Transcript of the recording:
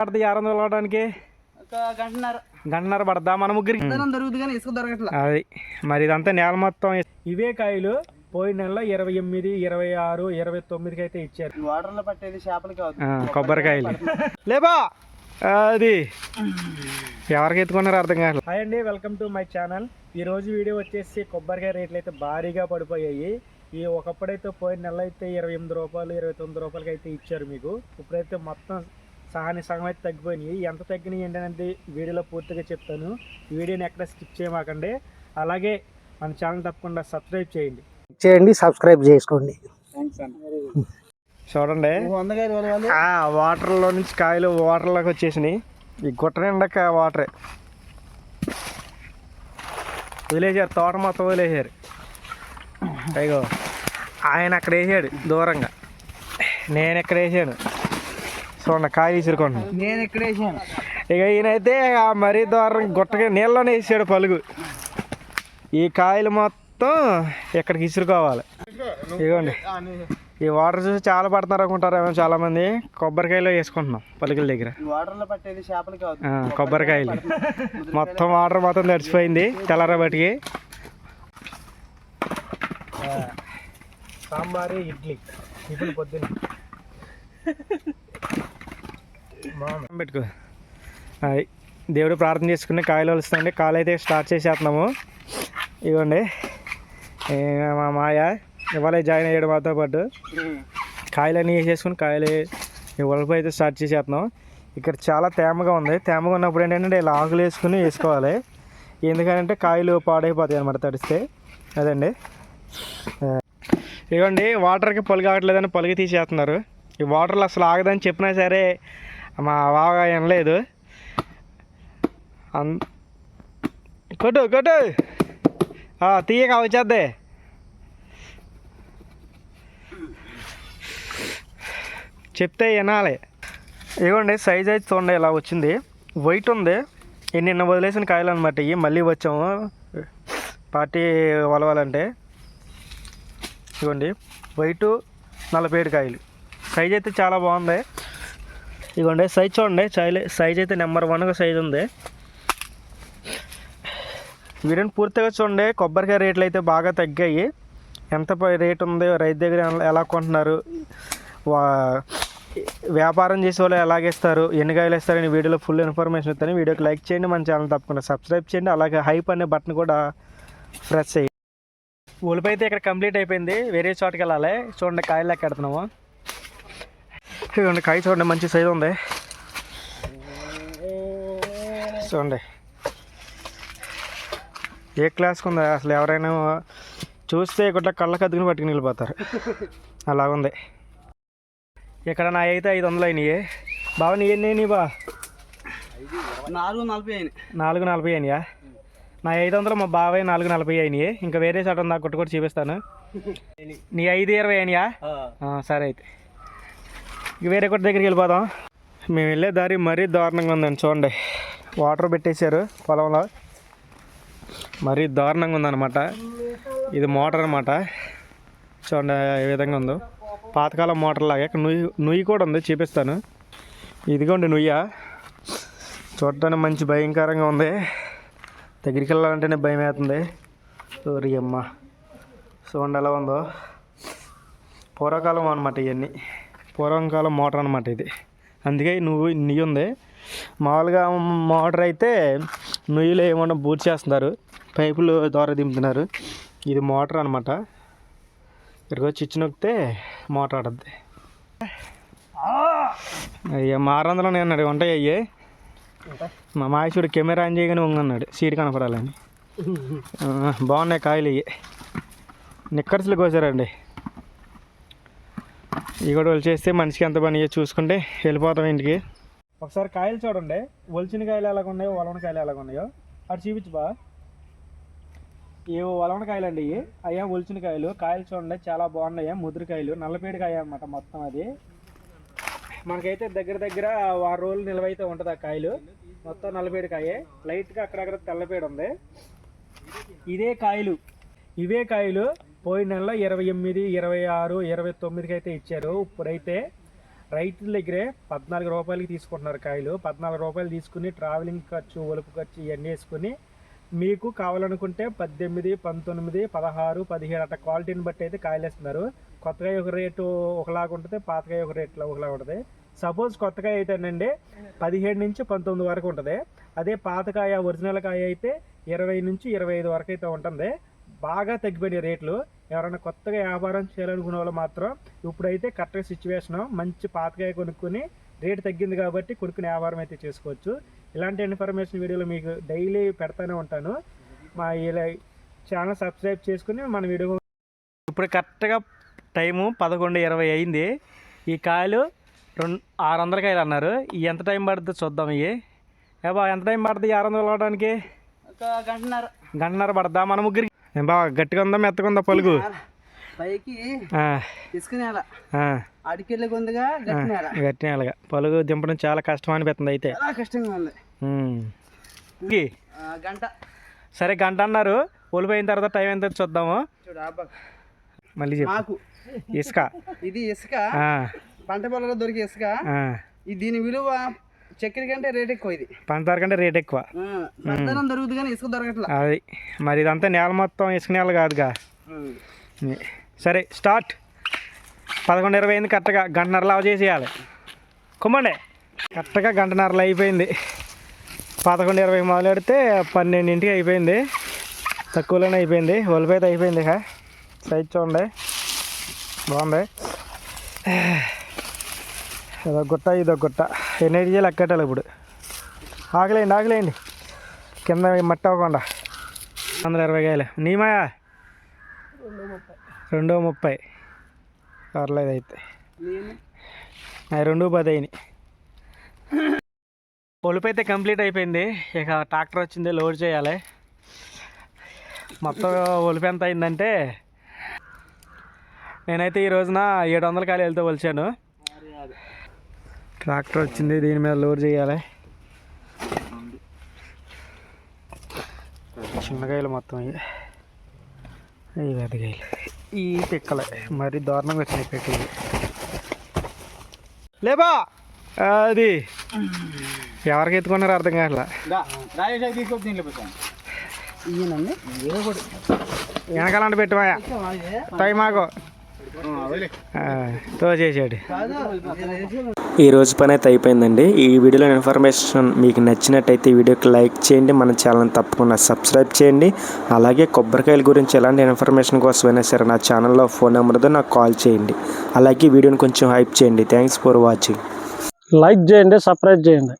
పడుతుంది ఆరు వందలు అవడానికి ఒక గంటన్నర. మన ముగ్గురికి? విత్తనం దొరుకుతుంది కానీ ఇసుక దొరకట్లా. అది. మరి ఇదంతా నేల మొత్తం ఇవే కాయలు పోయిన నెలలో ఇరవై ఎనిమిది ఇరవై ఆరు ఇరవై తొమ్మిదికి అయితే ఇచ్చారు. ఈ వాటర్లో పట్టేది చేపలకి కొబ్బరికాయలు లేబా! అది. ఎవరికి ఎత్తుకున్నారో అర్థం కాదు హాయ్ అండి వెల్కమ్ టు మై ఛానల్. ఈ రోజు వీడియో వచ్చేసి కొబ్బరికాయ రేట్లు అయితే భారీగా పడిపోయాయి. ఈ ఒకప్పుడైతే పోయిన నెల అయితే ఇరవై ఎనిమిది రూపాయలు ఇరవై తొమ్మిది రూపాయలకి అయితే ఇచ్చారు మీకు. ఇప్పుడైతే మొత్తం సహాని సగం అయితే తగ్గిపోయినాయి. ఎంత తగ్గినాయి ఏంటనేది వీడియోలో పూర్తిగా చెప్తాను. ఈ వీడియోని ఎక్కడ స్కిప్ చేయమాకండి. అలాగే మన ఛానల్ తప్పకుండా సబ్స్క్రైబ్ చేయండి. చేయండి సబ్స్క్రైబ్ చేసుకోండి. చూడండి. వాటర్లో నుంచి కాయలు వాటర్లోకి వచ్చేసినాయి. ఈ గుట్ట నిండా కా- వాటరే. వదిలేసారు తోట మొత్తం వదిలేసారు అయ్యో ఆయన అక్కడ వేసాడు దూరంగా. నేను ఎక్కడ వేసాను. చూడండి కాయలు విసురుకోండి నేను ఎక్కడ వేసాను. ఇక ఈయనైతే ఆ మరీ దూరం గుట్టగా నీళ్ళలోనే వేసాడు పలుగు. ఈ కాయలు మొత్తం ఇక్కడికి ఇసురుకోవాలి. ఇదిగోండి. ఈ వాటర్ చూసి చాలా పడుతున్నారు అనుకుంటారు చాలా మంది కొబ్బరికాయలో వేసుకుంటున్నాం పలుకుల దగ్గర. వాటర్లో పట్టేది చేపలకి కొబ్బరికాయలు. మొత్తం వాటర్ మొత్తం తడిచిపోయింది తెల్లర బట్టికి. సాంబారు ఇడ్లీ. ఇడ్లీ పొద్దున్న. పెట్టుకో. దేవుడు ప్రార్థన చేసుకుని కాయలు వలుస్తుండే. కాలు అయితే స్టార్ట్ చేసేస్తున్నాము. ఇవ్వండి మా మాయ ఇవాళ జాయిన్ అయ్యాడు మాతో పాటు. కాయలన్నీ వేసేసుకుని కాయలు ఉలప అయితే స్టార్ట్ చేసేస్తున్నాం. ఇక్కడ చాలా తేమగా ఉంది. తేమగా ఉన్నప్పుడు ఏంటంటే ఇలా ఆకులు వేసుకుని వేసుకోవాలి. ఎందుకంటే కాయలు పాడైపోతాయి అనమాట తడిస్తే. అదండి. ఇవ్వండి ఇదిగోండి వాటర్కి పొలిగి కావట్లేదని పొలిగి తీసేస్తున్నారు. ఈ వాటర్లు అసలు ఆగదని చెప్పినా సరే మా బాగా వినలేదు అన్ కొట్టు కొట్టు. ఆ, తీయక వచ్చేద్దే. చెప్తే వినాలి. ఇవ్వండి సైజ్ అయితే చూడండి ఇలా వచ్చింది. వైట్ ఉంది. నిన్న వదిలేసిన కాయలు అనమాట ఇవి మళ్ళీ వచ్చాము. పార్టీ వలవాలంటే. ఇదిగోండి వైటు నలభై ఏడు కాయలు. సైజ్ అయితే చాలా బాగుంది. ఇదిగోండి సైజ్ చూడండి. చైలే సైజ్ అయితే నెంబర్ వన్గా సైజ్ ఉంది. వీడియోని పూర్తిగా చూడండి. కొబ్బరికాయ రేట్లు అయితే బాగా తగ్గాయి. ఎంత ప- రేట్ ఉంది? రైతు దగ్గర ఎలా- కొంటున్నారు? వా వ్యాపారం చేసే వాళ్ళు ఎలాగేస్తారు ఎన్ని కాయలు ఇస్తారని వీడియోలో ఫుల్ ఇన్ఫర్మేషన్ ఇస్తాను. వీడియోకి లైక్ చేయండి మన ఛానల్ తప్పకుండా సబ్స్క్రైబ్ చేయండి. అలాగే హైప్ అనే బటన్ కూడా ప్రెస్ చేయండి. ఉలిపైతే అయితే ఇక్కడ కంప్లీట్ అయిపోయింది. వేరే చోటుకి వెళ్ళాలి. చూడండి కాయలు లెక్క చూడండి కాయ చూడండి మంచి సైజు ఉంది. చూడండి. ఏ క్లాస్కి ఉంది? అసలు ఎవరైనా చూస్తే ఇక్కడ కళ్ళకి అద్దుకుని పట్టుకుని వెళ్ళిపోతారు. అలా ఉంది ఇక్కడ నా అయితే ఐదు వందలు అయినాయి. బావ నీ ఎన్ని అయినాయి బా నాలుగు నలభై అయినాయి. నాలుగు నలభై అయినాయా? నా ఐదు వందలు మా బాబాయ్ నాలుగు నలభై అయినాయి. ఇంకా వేరే చోట ఉందా? కొట్టు కూడా చూపిస్తాను. నీ ఐదు ఇరవై అయినాయా? సరే అయితే. వేరే ఒకటి దగ్గరికి వెళ్ళిపోదాం. మేము వెళ్ళే దారి మరీ దారుణంగా ఉందండి చూడండి. వాటర్ పెట్టేశారు పొలంలో. మరీ దారుణంగా ఉందన్నమాట. ఇది మోటార్ అనమాట చూడండి ఏ విధంగా ఉందో. పాతకాలం మోటార్ లాగా. ఇక్కడ నుయ్యి నుయ్యి కూడా ఉంది చూపిస్తాను. ఇదిగోండి నుయ్య. చూడటానికి మంచి భయంకరంగా ఉంది. దగ్గరికి వెళ్ళాలంటేనే భయం అవుతుంది ఓరి అమ్మ చూడండి ఎలా ఉందో. పూర్వకాలం అనమాట ఇవన్నీ. పూర్వకాలం మోటార్ అనమాట ఇది. అందుకే నువ్వు నెయ్యి ఉంది. మామూలుగా మోటార్ అయితే నుయ్యిలో ఏమన్నా బూట్ చేస్తున్నారు పైపులు ద్వారా దింపుతున్నారు. ఇది మోటార్ అనమాట ఇక్కడికి వచ్చి ఇచ్చి నొక్కితే మోటార్ ఆడద్ది. అయ్యా మారందలో నేను అన్నాడు. ఉంటాయి అయ్యే మా మాయసుడు కెమెరా ఆన్ చేయగానే ఉంగన్నాడు సీట్ కనపడాలని. బాగున్నాయి కాయలు ఇవి నిక్కర్స్లు కోసారండి. ఇవి కూడా ఒలిచేస్తే చేస్తే మనిషికి ఎంత పని అయ్యో చూసుకుంటే వెళ్ళిపోతాం ఇంటికి. ఒకసారి కాయలు చూడండి. ఒలిచిన కాయలు ఎలాగ ఉన్నాయో వలవన కాయలు ఎలాగ ఉన్నాయో. అటు చూపించు బా. ఏవో వలవన కాయలు అండి ఇవి. అయ్యా ఒలిచిన కాయలు. కాయలు చూడండి చాలా బాగున్నాయి? ముదురు కాయలు నల్లపేడి కాయ అన్నమాట మొత్తం అది. మనకైతే దగ్గర దగ్గర వారం రోజులు నిలవైతే అయితే ఉంటుంది ఆ కాయలు. మొత్తం నల్లపేడి కాయే లైట్గా అక్కడక్కడ తెల్లపేడి ఉంది ఇదే కాయలు. ఇవే కాయలు. పోయిన నెలలో ఇరవై ఎనిమిది ఇరవై ఆరు ఇరవై తొమ్మిదికి అయితే ఇచ్చారు. ఇప్పుడైతే రైతుల దగ్గరే పద్నాలుగు రూపాయలకి తీసుకుంటున్నారు కాయలు. పద్నాలుగు రూపాయలు తీసుకుని ట్రావెలింగ్ ఖర్చు ఒలుపు ఖర్చు ఇవన్నీ వేసుకుని మీకు కావాలనుకుంటే పద్దెనిమిది పంతొమ్మిది పదహారు పదిహేడు అట్లా క్వాలిటీని బట్టి అయితే కాయలు వేస్తున్నారు. కొత్తగా ఒక రేటు ఒకలాగా ఉంటుంది పాతకాయ ఒక రేట్లో ఒకలాగా ఉంటుంది. సపోజ్ కొత్తకాయ అయితేనండి పదిహేడు నుంచి పంతొమ్మిది వరకు ఉంటుంది. అదే పాతకాయ ఒరిజినల్ కాయ అయితే ఇరవై నుంచి ఇరవై ఐదు వరకు అయితే ఉంటుంది. బాగా తగ్గిపోయినాయి రేట్లు. ఎవరైనా కొత్తగా వ్యాపారం చేయాలనుకునే వాళ్ళు మాత్రం ఇప్పుడైతే కరెక్ట్గా సిచ్యువేషన్ మంచి పాతకాయ కొనుక్కొని రేటు తగ్గింది కాబట్టి కొనుక్కునే వ్యాపారం అయితే చేసుకోవచ్చు. ఇలాంటి ఇన్ఫర్మేషన్ వీడియోలు మీకు డైలీ పెడతానే ఉంటాను. మా ఇలా ఛానల్ సబ్స్క్రైబ్ చేసుకుని మన వీడియో ఇప్పుడు కరెక్ట్గా టైము పదకొండు ఇరవై అయింది. ఈ కాయలు రెండు ఆరు వందల కాయలు అన్నారు. ఈ ఎంత టైం పడుతుంది చూద్దాం ఇవి ఏ బా ఎంత టైం పడుతుంది ఆరు వందలు అవడానికి గంటన్నర. గంటన్నర పడద్దా? మన ముగ్గురికి ఏం బా గట్టిగా ఉందా మెత్తగా ఉందా పలుగు? పైకి అడికెళ్ళి గట్టి అలాగా పలుగు దింపడం చాలా కష్టం అనిపిస్తుంది అయితే. కష్టంగా ఉంది. గంట. సరే గంట అన్నారు. ఒలిపోయిన తర్వాత టైం ఎంత చూద్దాము. మళ్ళీ మాకు. ఇసుక. ఇది ఇసుక. పంట పొలంలో దొరికే ఇసుక. దీని విలువ చక్కెర కంటే రేట్ ఎక్కువ ఇది. పంచదార కంటే రేట్ ఎక్కువ. దొరుకుతుంది కానీ ఇసుక దొరకట్లా. అది మరి ఇదంతా నేల మొత్తం ఇసుక నేల కాదుగా. సరే స్టార్ట్. పదకొండు ఇరవై అయింది కరెక్ట్గా గంటన్నరలో అవ చేసేయాలి. కుమ్మండి. కరెక్ట్గా గంటన్నరలో అయిపోయింది. పదకొండు ఇరవై మొదలు పెడితే పన్నెండింటికి అయిపోయింది. తక్కువలోనే అయిపోయింది. ఒలిపోయితే అయిపోయింది ఇక. సైజ్ చూడండి. బాగుంది. ఏదో గుట్ట ఇదో గుట్ట. ఎన్నిటి చేయాలి అక్కటాలి ఇప్పుడు. ఆగలేండి ఆగలేండి. కింద మట్టి అవ్వకుండా. వందల ఇరవై కాయలు. నీమాయా రెండు ముప్పై. పర్లేదు అయితే. రెండు పది అయినాయి. పొలుపు అయితే కంప్లీట్ అయిపోయింది. ఇక ట్రాక్టర్ వచ్చింది లోడ్ చేయాలి. మొత్తం ఒలుపు ఎంత అయిందంటే నేనైతే ఈ రోజున ఏడు వందల కాయలు వెళ్తే కొలిచాను ట్రాక్టర్ వచ్చింది దీని మీద లోడ్ చేయాలి. చిన్నకాయలు మొత్తం ఇవి. ఇవి పెద్దకాయలు ఈ పిక్కలే. మరి దారుణంగా వచ్చినాయి పిక్కలు లేబా అది. ఎవరికి ఎత్తుకున్నారో అర్థం కావట్లా? వెనకాలంటే పెట్టిమాయా టైం మాకు. తో ఈ రోజు పని అయితే అయిపోయిందండి. ఈ వీడియోలో ఇన్ఫర్మేషన్ మీకు నచ్చినట్టయితే ఈ వీడియోకి లైక్ చేయండి. మన ఛానల్ తప్పకుండా సబ్స్క్రైబ్ చేయండి. అలాగే కొబ్బరికాయల గురించి ఎలాంటి ఇన్ఫర్మేషన్ కోసమైనా సరే నా ఛానల్లో ఫోన్ నెంబర్తో నాకు కాల్ చేయండి. అలాగే వీడియోని కొంచెం హైప్ చేయండి. Thanks for watching. లైక్ చేయండి సబ్స్క్రైబ్ చేయండి.